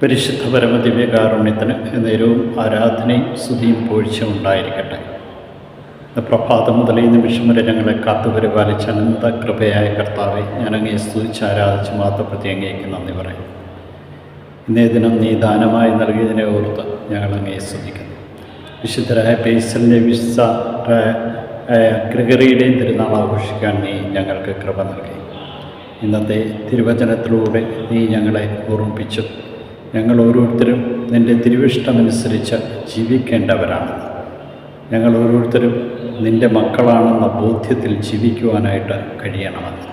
പരിശുദ്ധ പരമദിവ്യകാരുണ്യത്തിന് നേരവും ആരാധനയും സ്തുതിയും പോഴ്ചയും ഉണ്ടായിരിക്കട്ടെ. പ്രഭാതം മുതൽ ഈ നിമിഷം വരെ ഞങ്ങളെ കാത്തുപരിപാലിച്ച അനന്ത കൃപയായ കർത്താവെ ഞാൻ അങ്ങേ സ്തുതിച്ച് ആരാധിച്ച് മാത്രപ്രതി അങ്ങേക്ക് നന്ദി പറയും ഇന്നേ ദിനം നീ ദാനമായി നൽകിയതിനെ ഓർത്ത് ഞങ്ങളങ്ങേ സ്തുതിക്കുന്നു. വിശുദ്ധരായ പേസലിന്റെ വിശുദ്ധ ഗ്രിഗറിയുടെയും തിരുനാൾ ആഘോഷിക്കാൻ നീ ഞങ്ങൾക്ക് കൃപ നൽകി. ഇന്നത്തെ തിരുവചനത്തിലൂടെ നീ ഞങ്ങളെ ഓർമ്മിപ്പിച്ചു. ഞങ്ങൾ ഓരോരുത്തരും നിന്റെ തിരുവിഷ്ടമനുസരിച്ച് ജീവിക്കേണ്ടവരാണ്. ഞങ്ങൾ ഓരോരുത്തരും നിന്റെ മക്കളാണെന്ന ബോധ്യത്തിൽ ജീവിക്കുവാനായിട്ട് കഴിയണമെന്ന്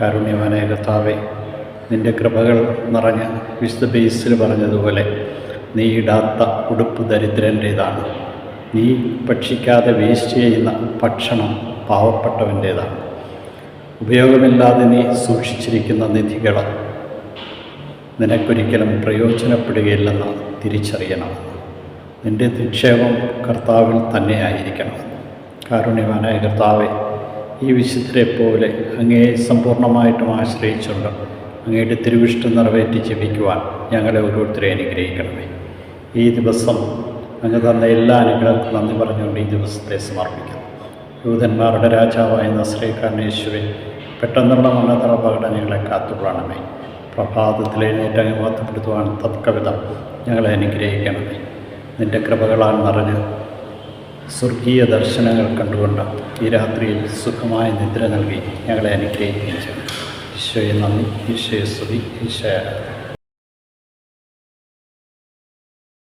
കാരുണ്യവാനായ കർത്താവെ നിന്റെ കൃപകൾ നിറഞ്ഞ വിശുദ്ധ ബേസിൽ പറഞ്ഞതുപോലെ നീ ഇടാത്ത ഉടുപ്പ് ദരിദ്രന്റേതാണ്. നീ ഭക്ഷിക്കാതെ വേസ്റ്റ് ചെയ്യുന്ന ഭക്ഷണം പാവപ്പെട്ടവന്റേതാണ്. ഉപയോഗമില്ലാതെ നീ സൂക്ഷിച്ചിരിക്കുന്ന നിധികൾ നിനക്കൊരിക്കലും പ്രയോജനപ്പെടുകയില്ലെന്ന് തിരിച്ചറിയണം. നിന്റെ നിക്ഷേപം കർത്താവിൽ തന്നെയായിരിക്കണം. കാരുണ്യവാനായ കർത്താവെ ഈ വിശുദ്ധരെ പോലെ അങ്ങയെ സമ്പൂർണമായിട്ടും ആശ്രയിച്ചുകൊണ്ട് അങ്ങയുടെ തിരുവിഷ്ടം നിറവേറ്റി ജപിക്കുവാൻ ഞങ്ങളെ ഓരോരുത്തരെ അനുഗ്രഹിക്കണമേ. ഈ ദിവസം അങ്ങ് തന്ന എല്ലാ അനുഗ്രഹത്തിനും നന്ദി പറഞ്ഞുകൊണ്ട് ഈ ദിവസത്തെ സമർപ്പിക്കുന്നു. യൂതന്മാരുടെ രാജാവായ നസ്രേഖാൻ യേശുവെ പെട്ടെന്നുള്ള മണ്ണത്തറ പകടനങ്ങളെ കാത്തുകൊള്ളണമേ. പ്രഭാതത്തിൽ എഴുന്നേറ്റ് അങ്ങ് തത്കവിത. തത്കവിധം ഞങ്ങളെ അനുഗ്രഹിക്കണമേ. നിന്റെ കൃപകളാൽ നിറഞ്ഞ് സ്വർഗീയ ദർശനങ്ങൾ കണ്ടുകൊണ്ട് ഈ രാത്രിയിൽ സുഖമായ നിദ്ര നൽകി ഞങ്ങളെ അനുഗ്രഹിക്കുകയും ചെയ്യും ഈശോയെ നന്ദി. ഈശോയെ സ്തുതി. ഈശോയെ.